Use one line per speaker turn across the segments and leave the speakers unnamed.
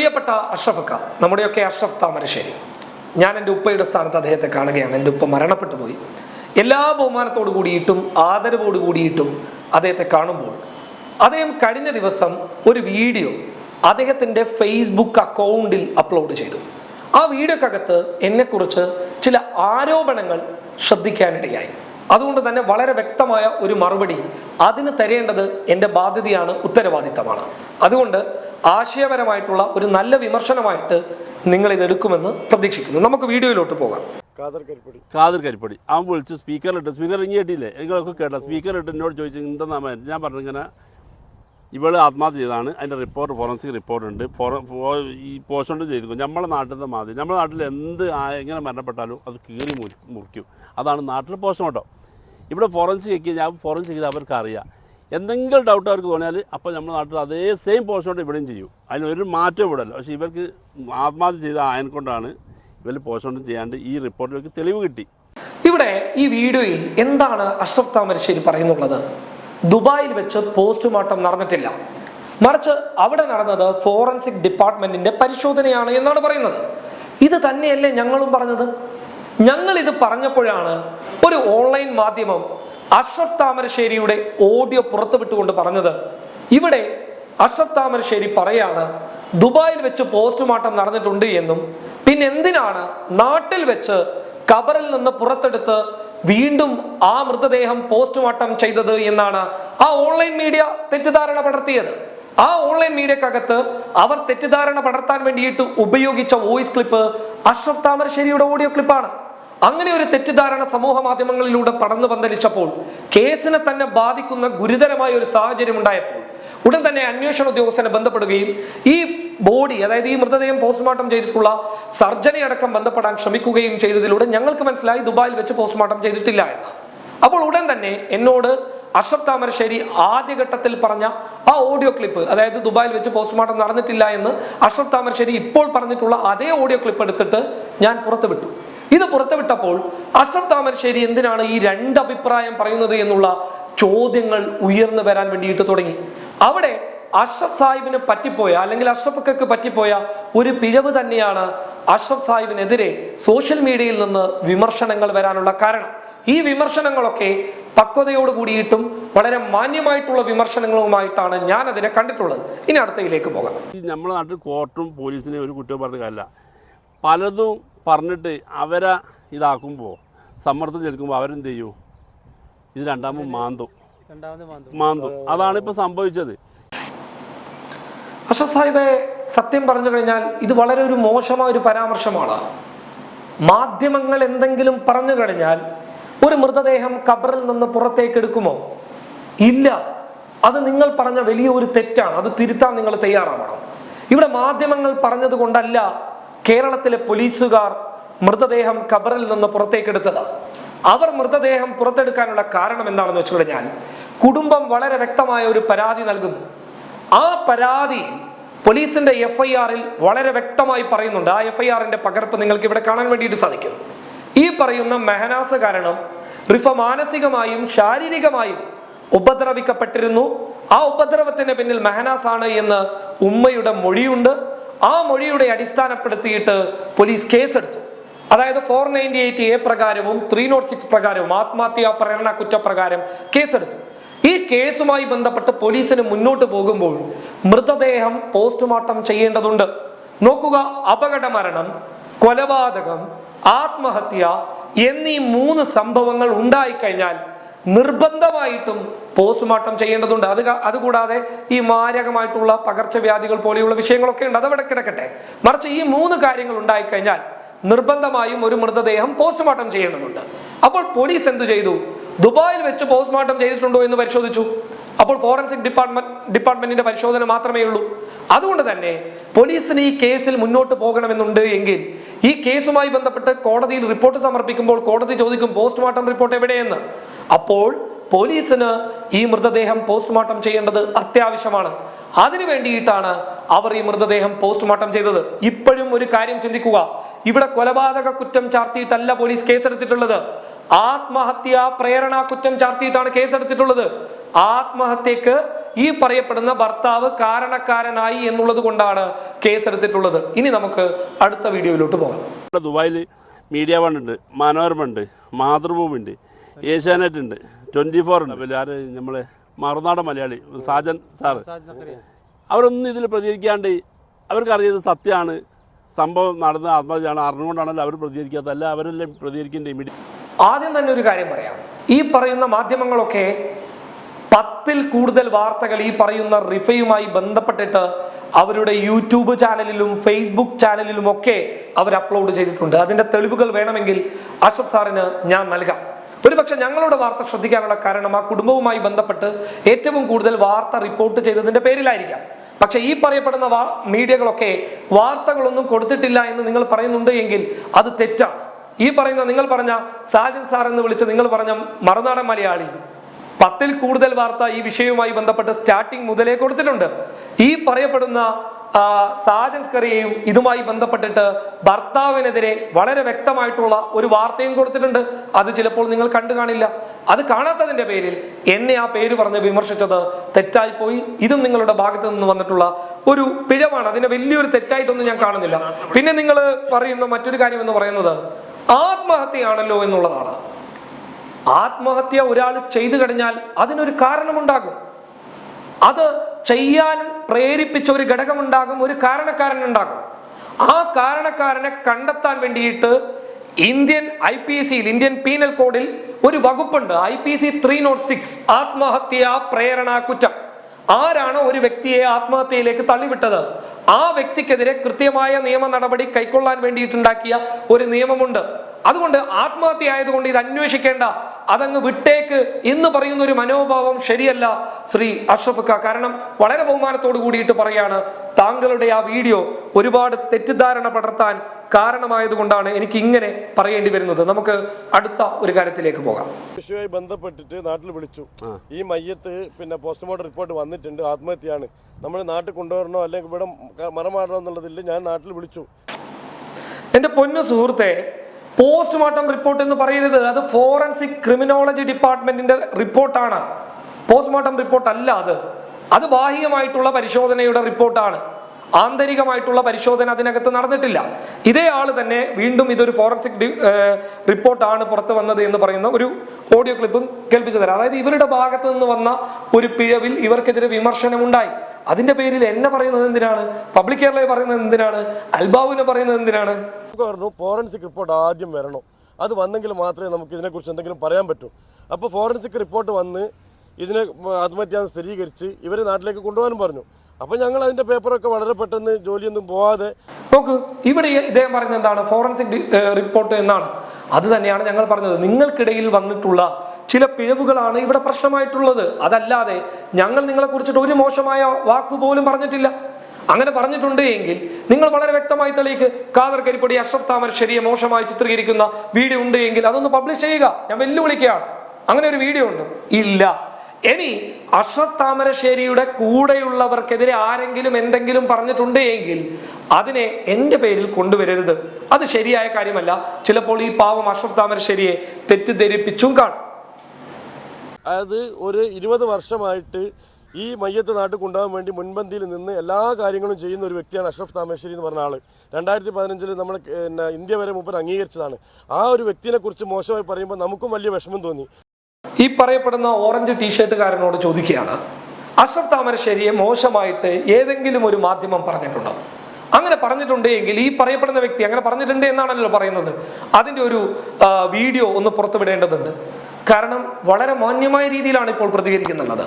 പ്രിയപ്പെട്ട അഷ്റഫക്ക നമ്മുടെയൊക്കെ അഷ്റഫ് താമരശ്ശേരി ഞാൻ എന്റെ ഉപ്പയുടെ സ്ഥാനത്ത് അദ്ദേഹത്തെ കാണുകയാണ്. എന്റെ ഉപ്പ മരണപ്പെട്ടു പോയി. എല്ലാ ബഹുമാനത്തോടു കൂടിയിട്ടും ആദരവോട് കൂടിയിട്ടും അദ്ദേഹത്തെ കാണുമ്പോൾ അദ്ദേഹം കഴിഞ്ഞ ദിവസം ഒരു വീഡിയോ അദ്ദേഹത്തിന്റെ ഫേസ്ബുക്ക് അക്കൗണ്ടിൽ അപ്ലോഡ് ചെയ്തു. ആ വീഡിയോക്കകത്ത് എന്നെക്കുറിച്ച് ചില ആരോപണങ്ങൾ ശ്രദ്ധിക്കാനിടയായി. അതുകൊണ്ട് തന്നെ വളരെ വ്യക്തമായ ഒരു മറുപടി അതിന് തരേണ്ടത് എന്റെ ബാധ്യതയാണ് ഉത്തരവാദിത്തമാണ്. അതുകൊണ്ട് ആശയപരമായിട്ടുള്ള ഒരു നല്ല വിമർശനമായിട്ട് നിങ്ങൾ ഇത് എടുക്കുമെന്ന് പ്രതീക്ഷിക്കുന്നു. നമുക്ക് വീഡിയോയിലോട്ട് പോകാം.
ഖാദർ കരിപ്പടി.
അവൻ വിളിച്ച് സ്പീക്കറിലിട്ട് സ്പീക്കർ ഇനി കേട്ടില്ലേ? നിങ്ങളൊക്കെ കേട്ടോ. സ്പീക്കറിട്ട് എന്നോട് ചോദിച്ചു എന്താ ഞാൻ പറഞ്ഞു ഇങ്ങനെ ഇവൾ ആത്മഹത്യ ചെയ്താണ് അതിന്റെ റിപ്പോർട്ട് ഫോറൻസിക് റിപ്പോർട്ട് ഉണ്ട്. ഫോറ ഈ പോസ്റ്റോണ്ട് ചെയ്തു നമ്മളെ നാട്ടിലത്തെ മാതിരി. നമ്മുടെ നാട്ടിൽ എന്ത് എങ്ങനെ മരണപ്പെട്ടാലും അത് കീറി മുറി മുറിക്കും. അതാണ് നാട്ടിൽ പോസ്റ്റ്മോർട്ടം ഇവിടെ ഫോറൻസിക് ഒക്കെ ഞാൻ ഫോറൻസിക് ചെയ്ത് അവർക്ക് അറിയാം. എന്തെങ്കിലും ഡൗട്ട് അവർക്ക് തോന്നിയാൽ അപ്പോൾ നമ്മുടെ നാട്ടിൽ അതേ സെയിം പോസ്റ്റ്മോർട്ടം ഇവിടെയും ചെയ്യും. അതിനൊരു മാറ്റം ഇവിടെ പക്ഷേ ഇവർക്ക് ആത്മഹത്യ ചെയ്ത ആയനെ കൊണ്ടാണ് ഇവർ പോസ്റ്റ്മോർട്ടം ചെയ്യാണ്ട് ഈ റിപ്പോർട്ടിലേക്ക് തെളിവ് കിട്ടി.
ഇവിടെ ഈ വീഡിയോയിൽ എന്താണ് അഷ്റഫ് താമരശ്ശേരി പറയുന്നുള്ളത്? ദുബായിൽ വെച്ച് പോസ്റ്റ്മോർട്ടം നടന്നിട്ടില്ല. മറിച്ച് അവിടെ നടന്നത് ഫോറൻസിക് ഡിപ്പാർട്ട്മെന്റിന്റെ പരിശോധനയാണ് എന്നാണ് പറയുന്നത്. ഇത് തന്നെയല്ലേ ഞങ്ങളും പറഞ്ഞത്? ഞങ്ങൾ ഇത് പറഞ്ഞപ്പോഴാണ് ഒരു ഓൺലൈൻ മാധ്യമം അഷ്റഫ് താമരശ്ശേരിയുടെ ഓഡിയോ പുറത്തുവിട്ടുകൊണ്ട് പറഞ്ഞത് ഇവിടെ അഷ്റഫ് താമരശ്ശേരി പറയാണ് ദുബായിൽ വെച്ച് പോസ്റ്റ്മോർട്ടം നടന്നിട്ടുണ്ട് എന്നും പിന്നെ എന്തിനാണ് നാട്ടിൽ വെച്ച് കബറിൽ നിന്ന് പുറത്തെടുത്ത് വീണ്ടും ആ മൃതദേഹം പോസ്റ്റ്മോർട്ടം ചെയ്തത് എന്നാണ് ആ ഓൺലൈൻ മീഡിയ തെറ്റിദ്ധാരണ പടർത്തിയത്. ആ ഓൺലൈൻ മീഡിയക്കകത്ത് അവർ തെറ്റിദ്ധാരണ പടർത്താൻ വേണ്ടിയിട്ട് ഉപയോഗിച്ച വോയിസ് ക്ലിപ്പ് അഷ്റഫ് താമരശ്ശേരിയുടെ ഓഡിയോ ക്ലിപ്പാണ്. അങ്ങനെ ഒരു തെറ്റിദ്ധാരണ സമൂഹ മാധ്യമങ്ങളിലൂടെ പടർന്നു പന്തലിച്ചപ്പോൾ കേസിനെ തന്നെ ബാധിക്കുന്ന ഗുരുതരമായ ഒരു സാഹചര്യം ഉണ്ടായപ്പോൾ ഉടൻ തന്നെ അന്വേഷണ ഉദ്യോഗസ്ഥനെ ബന്ധപ്പെടുകയും ഈ ബോഡി അതായത് ഈ മൃതദേഹം പോസ്റ്റ്മോർട്ടം ചെയ്തിട്ടുള്ള സർജറി അടക്കം ബന്ധപ്പെടാൻ ശ്രമിക്കുകയും ചെയ്തതിലൂടെ ഞങ്ങൾക്ക് മനസ്സിലായി ദുബായിൽ വെച്ച് പോസ്റ്റ്മോർട്ടം ചെയ്തിട്ടില്ല എന്ന്. അപ്പോൾ ഉടൻ തന്നെ എന്നോട് അഷ്റഫ് താമരശ്ശേരി ആദ്യഘട്ടത്തിൽ പറഞ്ഞ ആ ഓഡിയോ ക്ലിപ്പ് അതായത് ദുബായിൽ വെച്ച് പോസ്റ്റ്മോർട്ടം നടന്നിട്ടില്ല എന്ന് അഷ്റഫ് താമരശ്ശേരി ഇപ്പോൾ പറഞ്ഞിട്ടുള്ള അതേ ഓഡിയോ ക്ലിപ്പ് എടുത്തിട്ട് ഞാൻ പുറത്തുവിട്ടു. ഇത് പുറത്തുവിട്ടപ്പോൾ അഷ്റഫ് താമരശ്ശേരി എന്തിനാണ് ഈ രണ്ട് അഭിപ്രായം പറയുന്നത് എന്നുള്ള ചോദ്യങ്ങൾ ഉയർന്നു വരാൻ വേണ്ടിയിട്ട് തുടങ്ങി. അവിടെ അഷ്റഫ് സാഹിബിന് പറ്റിപ്പോയ അല്ലെങ്കിൽ അഷ്റഫക്കക്ക് പറ്റിപ്പോയ ഒരു പിഴവ് തന്നെയാണ് അഷ്റഫ് സാഹിബിനെതിരെ സോഷ്യൽ മീഡിയയിൽ നിന്ന് വിമർശനങ്ങൾ വരാനുള്ള കാരണം. ഈ വിമർശനങ്ങളൊക്കെ പക്വതയോട് കൂടിയിട്ടും വളരെ മാന്യമായിട്ടുള്ള വിമർശനങ്ങളുമായിട്ടാണ് ഞാൻ അതിനെ കണ്ടിട്ടുള്ളത്. ഇനി അടുത്തയിലേക്ക് പോകാം.
നമ്മുടെ നാട്ടിൽ കോർട്ടും പോലീസിനെ ഒരു കുറ്റം പറഞ്ഞ കാര്യമില്ല. പലതും പറഞ്ഞിട്ട് അവരെ ഇതാക്കുമ്പോൾ സമ്മർദ്ദം ചെലുക്കുമ്പോൾ അവരെന്ത് ചെയ്യൂ ഇത് രണ്ടാമത് മാന്തു.
മാന്തും.
അതാണ് ഇപ്പോൾ സംഭവിച്ചത്.
അശോക് സാഹിബെ സത്യം പറഞ്ഞു കഴിഞ്ഞാൽ ഇത് വളരെ ഒരു മോശമായ ഒരു പരാമർശമാണ്. മാധ്യമങ്ങൾ എന്തെങ്കിലും പറഞ്ഞു കഴിഞ്ഞാൽ ഒരു മൃതദേഹം കബറിൽ നിന്ന് പുറത്തേക്ക് എടുക്കുമോ? ഇല്ല. അത് നിങ്ങൾ പറഞ്ഞ വലിയ ഒരു തെറ്റാണ്. അത് തിരുത്താൻ നിങ്ങൾ തയ്യാറാവണം. ഇവിടെ മാധ്യമങ്ങൾ പറഞ്ഞത് കൊണ്ടല്ല കേരളത്തിലെ പോലീസുകാർ മൃതദേഹം ഖബറിൽ നിന്ന് പുറത്തേക്കെടുത്തത്. അവർ മൃതദേഹം പുറത്തെടുക്കാനുള്ള കാരണം എന്താണെന്ന് വെച്ചു കഴിഞ്ഞാൽ കുടുംബം വളരെ വ്യക്തമായ ഒരു പരാതി നൽകുന്നു. ആ പരാതി പോലീസിന്റെ എഫ് ഐ ആറിൽ വളരെ വ്യക്തമായി പറയുന്നുണ്ട്. ആ എഫ് ഐ ആറിന്റെ പകർപ്പ് നിങ്ങൾക്ക് ഇവിടെ കാണാൻ വേണ്ടിയിട്ട് സാധിക്കും. ഈ പറയുന്ന മെഹനാസ് കാരണം റിഫ മാനസികമായും ശാരീരികമായും ഉപദ്രവിക്കപ്പെട്ടിരുന്നു. ആ ഉപദ്രവത്തിന് പിന്നിൽ മെഹനാസ് ആണ് എന്ന് ഉമ്മയുടെ മൊഴിയുണ്ട്. ആ മൊഴിയുടെ അടിസ്ഥാനപ്പെടുത്തിയിട്ട് പോലീസ് കേസെടുത്തു. അതായത് ഫോർ നയന്റി എയ്റ്റ് എ പ്രകാരവും ത്രീ നോട്ട് സിക്സ് പ്രകാരവും ആത്മഹത്യാ പ്രേരണ കുറ്റപ്രകാരം കേസെടുത്തു. ഈ കേസുമായി ബന്ധപ്പെട്ട് പോലീസിന് മുന്നോട്ട് പോകുമ്പോൾ മൃതദേഹം പോസ്റ്റ്മോർട്ടം ചെയ്യേണ്ടതുണ്ട്. നോക്കുക അപകട മരണം കൊലപാതകം ആത്മഹത്യ എന്നീ മൂന്ന് സംഭവങ്ങൾ ഉണ്ടായിക്കഴിഞ്ഞാൽ നിർബന്ധമായിട്ടും പോസ്റ്റ്മോർട്ടം ചെയ്യേണ്ടതുണ്ട്. അത് അതുകൂടാതെ ഈ മാരകമായിട്ടുള്ള പകർച്ചവ്യാധികൾ പോലെയുള്ള വിഷയങ്ങളൊക്കെ ഉണ്ട്. അതവിടെ കിടക്കട്ടെ. മറിച്ച് ഈ മൂന്ന് കാര്യങ്ങൾ ഉണ്ടായിക്കഴിഞ്ഞാൽ നിർബന്ധമായും ഒരു മൃതദേഹം പോസ്റ്റ്മോർട്ടം ചെയ്യേണ്ടതുണ്ട്. അപ്പോൾ പോലീസ് എന്തു ചെയ്തു? ദുബായിൽ വെച്ച് പോസ്റ്റ്മോർട്ടം ചെയ്തിട്ടുണ്ടോ എന്ന് പരിശോധിച്ചു. അപ്പോൾ ഫോറൻസിക് ഡിപ്പാർട്ട്മെന്റ് ഡിപ്പാർട്ട്മെന്റിന്റെ പരിശോധന മാത്രമേ ഉള്ളൂ. അതുകൊണ്ട് തന്നെ പോലീസിന് ഈ കേസിൽ മുന്നോട്ട് പോകണമെന്നുണ്ട് എങ്കിൽ ഈ കേസുമായി ബന്ധപ്പെട്ട് കോടതിയിൽ റിപ്പോർട്ട് സമർപ്പിക്കുമ്പോൾ കോടതി ചോദിക്കും പോസ്റ്റ്മോർട്ടം റിപ്പോർട്ട് എവിടെയെന്ന്? അപ്പോൾ പോലീസിന് ഈ മൃതദേഹം പോസ്റ്റ്മോർട്ടം ചെയ്യേണ്ടത് അത്യാവശ്യമാണ്. അതിനു വേണ്ടിയിട്ടാണ് അവർ ഈ മൃതദേഹം പോസ്റ്റ്മോർട്ടം ചെയ്തത്. ഇപ്പോഴും ഒരു കാര്യം ചിന്തിക്കുക. ഇവിടെ കൊലപാതക കുറ്റം ചാർത്തിയിട്ടല്ല പോലീസ് കേസെടുത്തിട്ടുള്ളത്. ആത്മഹത്യ പ്രേരണ കുറ്റം ചാർത്തിയിട്ടാണ് കേസെടുത്തിട്ടുള്ളത്. ആത്മഹത്യക്ക് ഈ പറയപ്പെടുന്ന ഭർത്താവ് കാരണക്കാരനായി എന്നുള്ളത് കൊണ്ടാണ് കേസെടുത്തിട്ടുള്ളത്. ഇനി നമുക്ക് അടുത്ത വീഡിയോയിലോട്ട് പോകാം.
ദുബായിൽ മീഡിയ വൺ ഉണ്ട് മനോരമ ഉണ്ട് മാതൃഭൂമി ഉണ്ട്. ഏഷ്യാനെറ്റ് ഉണ്ട്. ട്വന്റി ഫോർ ഉണ്ട്. പിന്നെ ആര് നമ്മളെ മറുനാടൻ മലയാളി സാജൻ സാറ്. അവരൊന്നും ഇതിൽ പ്രതികരിക്കാണ്ട് അവർക്കറിയത് സത്യമാണ്. സംഭവം നടന്ന ആത്മഹത്യയാണ്. അറിഞ്ഞുകൊണ്ടാണല്ലോ അവർ പ്രതികരിക്കാത്തല്ല അല്ല അവരെല്ലാം പ്രതികരിക്കേണ്ട ഇമീഡിയറ്റ്
ആദ്യം തന്നെ ഒരു കാര്യം പറയാം. ഈ പറയുന്ന മാധ്യമങ്ങളൊക്കെ പത്തിൽ കൂടുതൽ വാർത്തകൾ ഈ പറയുന്ന റിഫയുമായി ബന്ധപ്പെട്ടിട്ട് അവരുടെ യൂട്യൂബ് ചാനലിലും ഫേസ്ബുക്ക് ചാനലിലും ഒക്കെ അവർ അപ്ലോഡ് ചെയ്തിട്ടുണ്ട്. അതിന്റെ തെളിവുകൾ വേണമെങ്കിൽ അഷ്റഫ് സാറിന് ഞാൻ നൽകാം. ഒരുപക്ഷെ ഞങ്ങളുടെ വാർത്ത ശ്രദ്ധിക്കാനുള്ള കാരണം ആ കുടുംബവുമായി ബന്ധപ്പെട്ട് ഏറ്റവും കൂടുതൽ വാർത്ത റിപ്പോർട്ട് ചെയ്തതിന്റെ പേരിലായിരിക്കാം. പക്ഷെ ഈ പറയപ്പെടുന്ന വാ- മീഡിയകളൊക്കെ വാർത്തകളൊന്നും കൊടുത്തിട്ടില്ല എന്ന് നിങ്ങൾ പറയുന്നുണ്ട് എങ്കിൽ അത് തെറ്റാണ്. ഈ പറയുന്ന നിങ്ങൾ പറഞ്ഞ സാജൻ സാർ എന്ന് വിളിച്ച് നിങ്ങൾ പറഞ്ഞ മറുനാടൻ മലയാളി പത്തിൽ കൂടുതൽ വാർത്ത ഈ വിഷയവുമായി ബന്ധപ്പെട്ട് സ്റ്റാർട്ടിങ് മുതലേ കൊടുത്തിട്ടുണ്ട്. ഈ പറയപ്പെടുന്ന സാജൻ സ്കറിയയും ഇതുമായി ബന്ധപ്പെട്ടിട്ട് ഭർത്താവിനെതിരെ വളരെ വ്യക്തമായിട്ടുള്ള ഒരു വാർത്തയും കൊടുത്തിട്ടുണ്ട്. അത് ചിലപ്പോൾ നിങ്ങൾ കണ്ടു കാണില്ല. അത് കാണാത്തതിന്റെ പേരിൽ എന്നെ ആ പേര് പറഞ്ഞ് വിമർശിച്ചത് തെറ്റായി പോയി. ഇതും നിങ്ങളുടെ ഭാഗത്ത് നിന്ന് വന്നിട്ടുള്ള ഒരു പിഴവാണ്. അതിനെ വലിയൊരു തെറ്റായിട്ടൊന്നും ഞാൻ കാണുന്നില്ല. പിന്നെ നിങ്ങൾ പറയുന്ന മറ്റൊരു കാര്യം എന്ന് പറയുന്നത് ആത്മഹത്യയാണല്ലോ എന്നുള്ളതാണ്. ആത്മഹത്യ ഒരാൾ ചെയ്തു കഴിഞ്ഞാൽ അതിനൊരു കാരണമുണ്ടാകും. അത് ചെയ്യാൻ പ്രേരിപ്പിച്ച ഒരു ഘടകമുണ്ടാകും ഒരു കാരണക്കാരൻ ഉണ്ടാകും ആ കാരണക്കാരനെ കണ്ടെത്താൻ വേണ്ടിയിട്ട് ഇന്ത്യൻ ഐ പി സിയിൽ ഇന്ത്യൻ പീനൽ കോഡിൽ ഒരു വകുപ്പുണ്ട്. I P C three nought six ആത്മഹത്യ പ്രേരണ കുറ്റം. ആരാണ് ഒരു വ്യക്തിയെ ആത്മഹത്യയിലേക്ക് തള്ളിവിട്ടത്? ആ വ്യക്തിക്കെതിരെ കൃത്യമായ നിയമ നടപടി കൈക്കൊള്ളാൻ വേണ്ടിയിട്ടുണ്ടാക്കിയ ഒരു നിയമമുണ്ട്. അതുകൊണ്ട് ആത്മഹത്യ ആയതുകൊണ്ട് ഇത് അന്വേഷിക്കേണ്ട. അതങ്ങ് വിട്ടേക്ക് എന്ന് പറയുന്ന ഒരു മനോഭാവം ശരിയല്ല ശ്രീ അഷ്റഫ് ഖ. കാരണം വളരെ ബഹുമാനത്തോട് കൂടിയിട്ട് പറയാണ് താങ്കളുടെ ആ വീഡിയോ ഒരുപാട് തെറ്റിദ്ധാരണ പടർത്താൻ കാരണമായതുകൊണ്ടാണ് എനിക്ക് ഇങ്ങനെ പറയേണ്ടി വരുന്നത്. നമുക്ക് അടുത്ത ഒരു കാര്യത്തിലേക്ക് പോകാം.
വിഷയവുമായി ബന്ധപ്പെട്ടിട്ട് നാട്ടിൽ വിളിച്ചു. ഈ മയ്യത്ത് പിന്നെ പോസ്റ്റ്മോർട്ടം റിപ്പോർട്ട് വന്നിട്ടുണ്ട്. ആത്മഹത്യയാണ്. നമ്മൾ നാട്ടിൽ കൊണ്ടുവരണോ അല്ലെങ്കിൽ ഇവിടെ മറമാടണോ എന്നുള്ളതിൽ ഞാൻ നാട്ടിൽ വിളിച്ചു.
എന്റെ പൊന്നു സുഹൃത്തെ പോസ്റ്റ്മോർട്ടം റിപ്പോർട്ട് എന്ന് പറയുന്നത് അത് ഫോറൻസിക് ക്രിമിനോളജി ഡിപ്പാർട്ട്മെന്റിന്റെ റിപ്പോർട്ടാണ്. പോസ്റ്റ്മോർട്ടം റിപ്പോർട്ട് അല്ല അത്. അത് ബാഹ്യമായിട്ടുള്ള പരിശോധനയുടെ റിപ്പോർട്ടാണ്. ആന്തരികമായിട്ടുള്ള പരിശോധന അതിനകത്ത് നടന്നിട്ടില്ല. ഇതേ ആൾ തന്നെ വീണ്ടും ഇതൊരു ഫോറൻസിക് റിപ്പോർട്ടാണ് പുറത്തു വന്നത് എന്ന് പറയുന്ന ഒരു ഓഡിയോ ക്ലിപ്പും കേൾപ്പിച്ചു തരാം അതായത് ഇവരുടെ ഭാഗത്ത് നിന്ന് വന്ന ഒരു പിഴവിൽ ഇവർക്കെതിരെ വിമർശനം ഉണ്ടായി അതിന്റെ പേരിൽ എന്നെ പറയുന്നത് എന്തിനാണ്? പബ്ലിക് കേരളയെ പറയുന്നത് എന്തിനാണ്? അൽബാബുവിനെ പറയുന്നത് എന്തിനാണ്?
നമുക്ക് പറഞ്ഞു ഫോറൻസിക് റിപ്പോർട്ട് ആദ്യം വരണം. അത് വന്നെങ്കിൽ മാത്രമേ നമുക്ക് ഇതിനെക്കുറിച്ച് എന്തെങ്കിലും പറയാൻ പറ്റൂ. അപ്പോൾ ഫോറൻസിക് റിപ്പോർട്ട് വന്ന് ഇതിനെ ആത്മഹത്യ സ്ഥിരീകരിച്ച് ഇവരെ നാട്ടിലേക്ക് കൊണ്ടുപോകാനും പറഞ്ഞു. അപ്പോൾ ഞങ്ങൾ അതിന്റെ പേപ്പറൊക്കെ വളരെ പെട്ടെന്ന് ജോലിയൊന്നും പോവാതെ
നോക്ക് ഇവിടെ ഇദ്ദേഹം പറഞ്ഞ എന്താണ്? ഫോറൻസിക് റിപ്പോർട്ട് എന്നാണ്. അത് തന്നെയാണ് ഞങ്ങൾ പറഞ്ഞത്. നിങ്ങൾക്കിടയിൽ വന്നിട്ടുള്ള ചില പിഴവുകളാണ് ഇവിടെ പ്രശ്നമായിട്ടുള്ളത്. അതല്ലാതെ ഞങ്ങൾ നിങ്ങളെ കുറിച്ചിട്ട് ഒരു മോശമായ വാക്കുപോലും പറഞ്ഞിട്ടില്ല. അങ്ങനെ പറഞ്ഞിട്ടുണ്ട് എങ്കിൽ നിങ്ങൾ വളരെ വ്യക്തമായി തെളിയിക്ക്. കാദർ കരിപ്പൊടി അഷ്റഫ് താമരശ്ശേരിയെ മോശമായി ചിത്രീകരിക്കുന്ന വീഡിയോ ഉണ്ട് എങ്കിൽ അതൊന്ന് പബ്ലിഷ് ചെയ്യുക. ഞാൻ വെല്ലുവിളിക്കുകയാണ്. അങ്ങനെ ഒരു വീഡിയോ ഉണ്ട്. ഇല്ല. ഇനി അഷ്റഫ് താമരശ്ശേരിയുടെ കൂടെയുള്ളവർക്കെതിരെ ആരെങ്കിലും എന്തെങ്കിലും പറഞ്ഞിട്ടുണ്ട് എങ്കിൽ അതിനെ എന്റെ പേരിൽ കൊണ്ടുവരരുത്. അത് ശരിയായ കാര്യമല്ല. ചിലപ്പോൾ ഈ പാവം അഷ്റഫ് താമരശ്ശേരിയെ തെറ്റിദ്ധരിപ്പിച്ചും കാണും.
അതായത് ഒരു ഇരുപത് വർഷമായിട്ട് ഈ മയ്യത്ത് നാട്ടിൽ കൊണ്ടുപോകാൻ വേണ്ടി മുൻപന്തിയിൽ നിന്ന് എല്ലാ കാര്യങ്ങളും ചെയ്യുന്ന ഒരു വ്യക്തിയാണ് അഷ്റഫ് താമേശ്ശേരി എന്ന് പറഞ്ഞ ആൾ. രണ്ടായിരത്തി പതിനഞ്ചിൽ നമ്മൾ പിന്നെ ഇന്ത്യ വരെ മുമ്പ് അംഗീകരിച്ചതാണ്. ആ ഒരു വ്യക്തിനെ കുറിച്ച് മോശമായി പറയുമ്പോൾ നമുക്കും വലിയ വിഷമം തോന്നി.
ഈ പറയപ്പെടുന്ന ഓറഞ്ച് ടീഷർട്ടുകാരനോട് ചോദിക്കുകയാണ് അഷ്റഫ് താമരശ്ശേരിയെ മോശമായിട്ട് ഏതെങ്കിലും ഒരു മാധ്യമം പറഞ്ഞിട്ടുണ്ടോ? അങ്ങനെ പറഞ്ഞിട്ടുണ്ട് എങ്കിൽ ഈ പറയപ്പെടുന്ന വ്യക്തി അങ്ങനെ പറഞ്ഞിട്ടുണ്ട് എന്നാണല്ലോ പറയുന്നത്. അതിന്റെ ഒരു വീഡിയോ ഒന്ന് പുറത്തുവിടേണ്ടതുണ്ട്. കാരണം വളരെ മാന്യമായ രീതിയിലാണ് ഇപ്പോൾ പ്രതികരിക്കുന്നുള്ളത്.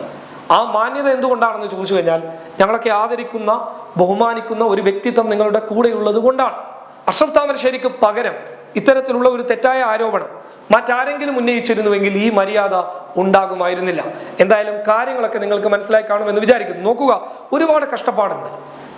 ആ മാന്യത എന്തുകൊണ്ടാണെന്ന് ചോദിച്ചു കഴിഞ്ഞാൽ ഞങ്ങളൊക്കെ ആദരിക്കുന്ന ബഹുമാനിക്കുന്ന ഒരു വ്യക്തിത്വം നിങ്ങളുടെ കൂടെയുള്ളത് കൊണ്ടാണ്. അഷ്റഫ് താമരശ്ശേരിക്ക് പകരം ഇത്തരത്തിലുള്ള ഒരു തെറ്റായ ആരോപണം മറ്റാരെങ്കിലും ഉന്നയിച്ചിരുന്നുവെങ്കിൽ ഈ മര്യാദ ഉണ്ടാകുമായിരുന്നില്ല. എന്തായാലും കാര്യങ്ങളൊക്കെ നിങ്ങൾക്ക് മനസ്സിലായി കാണുമെന്ന് വിചാരിക്കുന്നു. നോക്കുക ഒരുപാട് കഷ്ടപ്പാടുണ്ട്.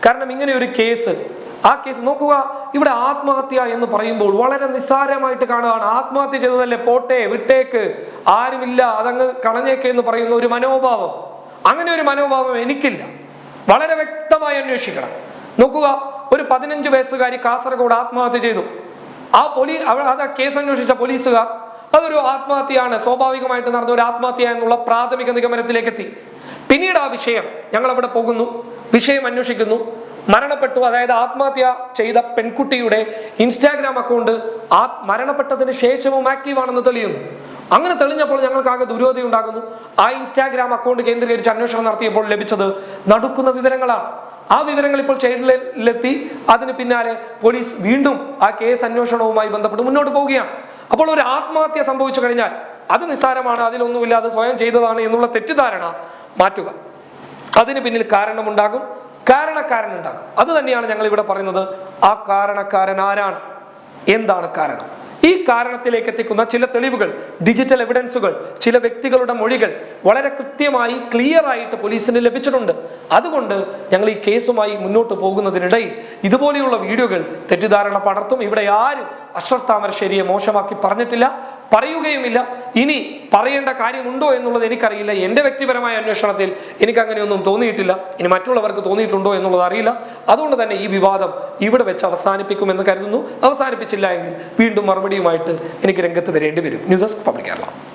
കാരണം ഇങ്ങനെ ഒരു കേസ് ആ കേസ് നോക്കുക ഇവിടെ ആത്മഹത്യ എന്ന് പറയുമ്പോൾ വളരെ നിസ്സാരമായിട്ട് കാണുകയാണ്. ആത്മഹത്യ ചെയ്തതല്ലേ പോട്ടെ വിട്ടേക്ക്. ആരുമില്ല അതങ്ങ് കളഞ്ഞേക്ക് എന്ന് പറയുന്ന ഒരു മനോഭാവം. അങ്ങനെ ഒരു മനോഭാവം എനിക്കില്ല. വളരെ വ്യക്തമായി അന്വേഷിക്കണം. നോക്കുക ഒരു പതിനഞ്ച് വയസ്സുകാരി കാസർഗോഡ് ആത്മഹത്യ ചെയ്തു. ആ പോലീസ് അത് കേസ് അന്വേഷിച്ച പോലീസുകാർ അതൊരു ആത്മഹത്യയാണ്. സ്വാഭാവികമായിട്ട് നടന്ന ഒരു ആത്മഹത്യ എന്നുള്ള പ്രാഥമിക നിഗമനത്തിലേക്ക് എത്തി പിന്നീട് ആ വിഷയം ഞങ്ങൾ അവിടെ പോകുന്നു. വിഷയം അന്വേഷിക്കുന്നു. മരണപ്പെട്ടു. അതായത് ആത്മഹത്യ ചെയ്ത പെൺകുട്ടിയുടെ ഇൻസ്റ്റാഗ്രാം അക്കൗണ്ട് ആ മരണപ്പെട്ടതിന് ശേഷവും ആക്റ്റീവ് ആണെന്ന് തെളിയുന്നു. അങ്ങനെ തെളിഞ്ഞപ്പോൾ ഞങ്ങൾക്ക് ആകെ ദുരോധി ഉണ്ടാകുന്നു. ആ ഇൻസ്റ്റാഗ്രാം അക്കൗണ്ട് കേന്ദ്രീകരിച്ച് അന്വേഷണം നടത്തിയപ്പോൾ ലഭിച്ചത് നടുക്കുന്ന വിവരങ്ങളാണ്. ആ വിവരങ്ങൾ ഇപ്പോൾ ചൈൽഡിലെത്തി അതിന് പിന്നാലെ പോലീസ് വീണ്ടും ആ കേസ് അന്വേഷണവുമായി ബന്ധപ്പെട്ട് മുന്നോട്ട് പോവുകയാണ്. അപ്പോൾ ഒരു ആത്മഹത്യ സംഭവിച്ചു കഴിഞ്ഞാൽ അത് നിസ്സാരമാണ് അതിലൊന്നുമില്ല അത് സ്വയം ചെയ്തതാണ് എന്നുള്ള തെറ്റിദ്ധാരണ മാറ്റുക. അതിന് പിന്നിൽ കാരണമുണ്ടാകും കാരണക്കാരനുണ്ടാകും. അത് തന്നെയാണ് ഞങ്ങൾ ഇവിടെ പറയുന്നത്. ആ കാരണക്കാരൻ ആരാണ്? എന്താണ് കാരണം? ഈ കാരണത്തിലേക്ക് എത്തിക്കുന്ന ചില തെളിവുകൾ ഡിജിറ്റൽ എവിഡൻസുകൾ ചില വ്യക്തികളുടെ മൊഴികൾ വളരെ കൃത്യമായി ക്ലിയർ ആയിട്ട് പോലീസിന് ലഭിച്ചിട്ടുണ്ട്. അതുകൊണ്ട് ഞങ്ങൾ ഈ കേസുമായി മുന്നോട്ട് പോകുന്നതിനിടയിൽ ഇതുപോലെയുള്ള വീഡിയോകൾ തെറ്റിദ്ധാരണ പടർത്തും. ഇവിടെ ആരും അഷ്റഫ് താമരശ്ശേരിയെ മോശമാക്കി പറഞ്ഞിട്ടില്ല. പറയുകയുമില്ല. ഇനി പറയേണ്ട കാര്യമുണ്ടോ എന്നുള്ളത് എനിക്കറിയില്ല. എന്റെ വ്യക്തിപരമായ അന്വേഷണത്തിൽ എനിക്ക് അങ്ങനെയൊന്നും തോന്നിയിട്ടില്ല. ഇനി മറ്റുള്ളവർക്ക് തോന്നിയിട്ടുണ്ടോ എന്നുള്ളത് അറിയില്ല. അതുകൊണ്ട് തന്നെ ഈ വിവാദം ഇവിടെ വെച്ച് അവസാനിപ്പിക്കുമെന്ന് കരുതുന്നു. അവസാനിപ്പിച്ചില്ല എങ്കിൽ വീണ്ടും മറുപടിയുമായിട്ട് എനിക്ക് രംഗത്ത് വരേണ്ടി വരും. News desk public Kerala.